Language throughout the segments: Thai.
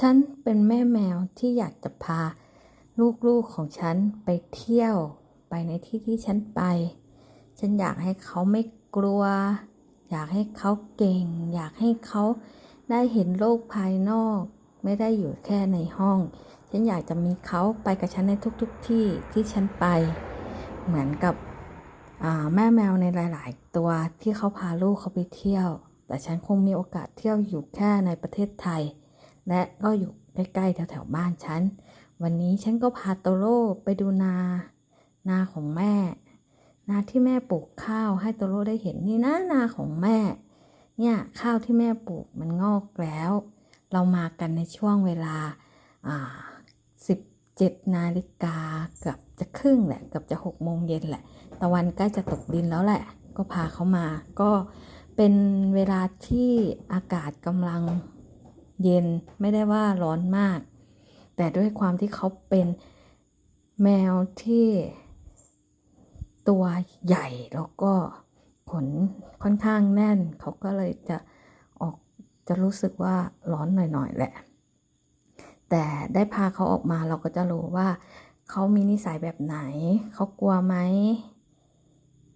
ฉันเป็นแม่แมวที่อยากจะพา ลูกๆของฉันไปเที่ยวไปในที่ที่ฉันไป ฉันอยากให้เขาไม่กลัว อยากให้เขาเก่ง อยากให้เขาได้เห็นโลกภายนอก ไม่ได้อยู่แค่ในห้อง ฉันอยากจะมีเขาไปกับฉันในทุกๆทที่ที่ฉันไป เหมือนกับแม่แมวในหลาย ๆ ตัวที่เขาพาลูกเขาไปเที่ยว แต่ฉันคงมีโอกาสเที่ยวอยู่แค่ในประเทศไทย และก็อยู่ใกล้ๆแถวๆบ้านฉัน วันนี้ฉันก็พาโตโร่ไปดูนา นาของแม่ นาที่แม่ปลูกข้าวให้โตโร่ได้เห็นนี่นะนาของแม่ เนี่ยข้าวที่แม่ปลูกมันงอกแล้ว เรามากันในช่วงเวลาอ่าสิบเจ็ดนาฬิกาเกือบจะครึ่งแหละเกือบจะหกโมงเย็นแหละ ตะวันใกล้จะตกดินแล้วแหละ ก็พาเขามา ก็เป็นเวลาที่อากาศกำลัง เย็นไม่ได้ว่าร้อนมาก แต่ด้วยความที่เขาเป็นแมวที่ตัวใหญ่แล้วก็ขนค่อนข้างแน่น เขาก็เลยจะออกจะรู้สึกว่าร้อนหน่อยๆแหละ แต่ได้พาเขาออกมาเราก็จะรู้ว่าเขามีนิสัยแบบไหน เขากลัวไหม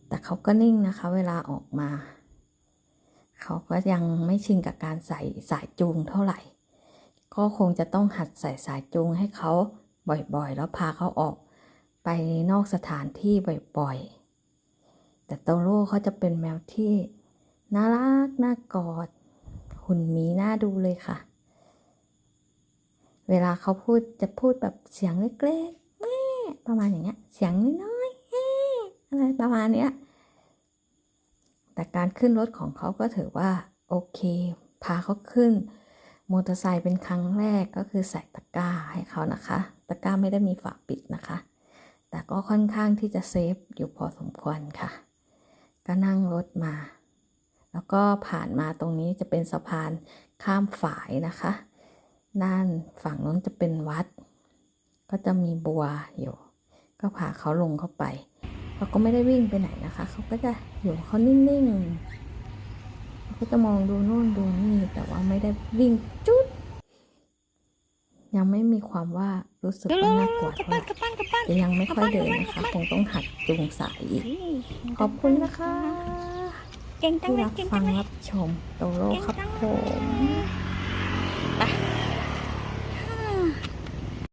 แต่เขาก็นิ่งนะคะ เวลาออกมา เขาก็ยังไม่ชินกับการใส่สายจูงเท่าไหร่ ก็คงจะต้องหัดใส่สายจูงให้เขาบ่อยๆ แล้วพาเขาออกไปนอกสถานที่บ่อยๆ แต่โตโร่เขาจะเป็นแมวที่น่ารักน่ากอด หุ่นมีน่าดูเลยค่ะ เวลาเขาพูดจะพูดแบบเสียงเล็กๆแม่ประมาณอย่างเงี้ย เสียงน้อยๆอะไรประมาณเนี้ย แต่การขึ้นรถของเขาก็ถือว่า โอเค พาเขาขึ้นมอเตอร์ไซค์เป็นครั้งแรกก็คือใส่ตะกร้าให้เขานะคะ ตะกร้าไม่ได้มีฝาปิดนะคะ แต่ก็ค่อนข้างที่จะเซฟอยู่พอสมควรค่ะ ก็นั่งรถมา แล้วก็ผ่านมาตรงนี้จะเป็นสะพานข้ามฝายนะคะด้านฝั่งนู้นจะเป็นวัด ก็จะมีบัวอยู่ ก็พาเขาลงเข้าไป เขาก็ไม่ได้วิ่งไปไหนนะคะ เขาก็จะอยู่เขานิ่งๆเขาก็จะมองดูโน่นดูนี่ แต่ว่าไม่ได้วิ่งจุด ยังไม่มีความว่ารู้สึกว่าน่ากลัวเท่าไหร่แต่ยังไม่ค่อยเดินนะคะ คงต้องหัดจูงสายอีก ขอบคุณนะคะเก่งจังที่เลยรับเก่งฟัจังงเลยรับชมโตโร่ครับผมเ